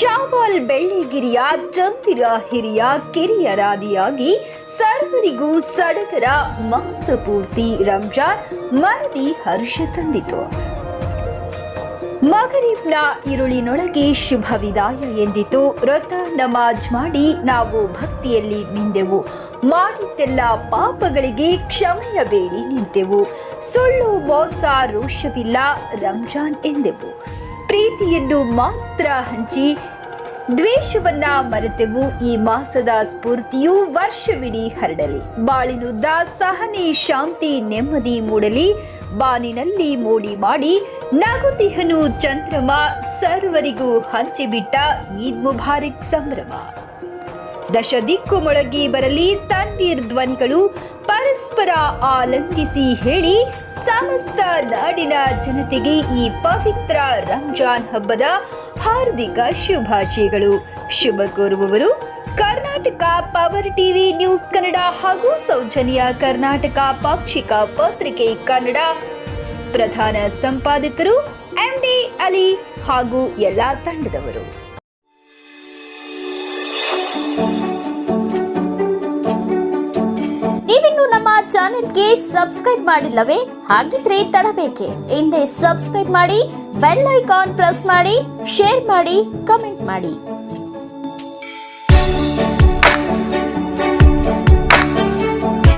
Channel ಬೆಳ್ಳಿಗಿರಿಯ ಚಂದಿರ ಹಿರಿಯ ಕಿರಿಯರಾದಿಯಾಗಿ ಸರ್ವರಿಗೂ ಸಡಗರ ಮಾಸಪೂರ್ತಿ ರಂಜಾನ್ ಮನದಿ ಹರ್ಷ ತಂದಿತು. ಮಗರೀಬ್ನ ಇರುಳಿನೊಳಗೆ ಶುಭ ವಿದಾಯ ಎಂದಿತು. ವ್ರತ ನಮಾಜ್ ಮಾಡಿ ನಾವು ಭಕ್ತಿಯಲ್ಲಿ ಮಿಂದೆವು ಮಾಡಿದ್ದೆಲ್ಲ ಪಾಪಗಳಿಗೆ ಕ್ಷಮೆಯ ಬೇಡಿ ನಿಂತೆವು. ಸುಳ್ಳು, ಮೋಸ, ರೋಷವಿಲ್ಲ, ರಂಜಾನ್ ಎಂದೆವು. ಪ್ರೀತಿಯನ್ನು ಮಾತ್ರ ಹಂಚಿ ದ್ವೇಷವನ್ನ ಮರೆತೆವು. ಈ ಮಾಸದ ಸ್ಫೂರ್ತಿಯು ವರ್ಷವಿಡೀ ಹರಡಲಿ. ಬಾಳಿನುದ್ದ ಸಹನೆ, ಶಾಂತಿ, ನೆಮ್ಮದಿ ಮೂಡಲಿ. ಬಾನಿನಲ್ಲಿ ಮೋಡಿ ಮಾಡಿ ನಗುತಿಹನು ಚಂದ್ರಮ ಸರ್ವರಿಗೂ ಹಂಚಿಬಿಟ್ಟ ಈದ್ ಮುಬಾರಿಕ್ ಸಂಭ್ರಮ. ದಶ ದಿಕ್ಕು ಮೊಳಗಿ ಬರಲಿ ತಣ್ಣೀರ್ ಧ್ವನಿಗಳು ಪರಸ್ಪರ ಆಲಂಗಿಸಿ ಹೇಳಿ ಸಮಸ್ತ ನಾಡಿನ ಜನತೆಗೆ ಈ ಪವಿತ್ರ ರಂಜಾನ್ ಹಬ್ಬದ ಹಾರ್ದಿಕ ಶುಭಾಶಯಗಳು. ಶುಭ ಕೋರುವವರು Karnataka power TV news Kannada ಹಾಗೂ ಸೌಜನ್ಯ ಕರ್ನಾಟಕ ಪಾಕ್ಷಿಕ ಪತ್ರಿಕೆ ಕನ್ನಡ. ಪ್ರಧಾನ ಸಂಪಾದಕರು ಎಂಡಿ ಅಲಿ ಹಾಗೂ ಎಲ್ಲಾ ತಂಡದವರು. ನೀವಿನ್ನು ನಮ್ಮ ಚಾನೆಲ್ಗೆ ಸಬ್ಸ್ಕ್ರೈಬ್ ಮಾಡಿಲ್ಲವೇ? ಹಾಗಿದ್ರೆ ತಡಬೇಕೆ. ಹಿಂದೆ ಸಬ್ಸ್ಕ್ರೈಬ್ ಮಾಡಿ, ಬೆಲ್ ಐಕಾನ್ ಪ್ರೆಸ್ ಮಾಡಿ, ಶೇರ್ ಮಾಡಿ, ಕಮೆಂಟ್ ಮಾಡಿ.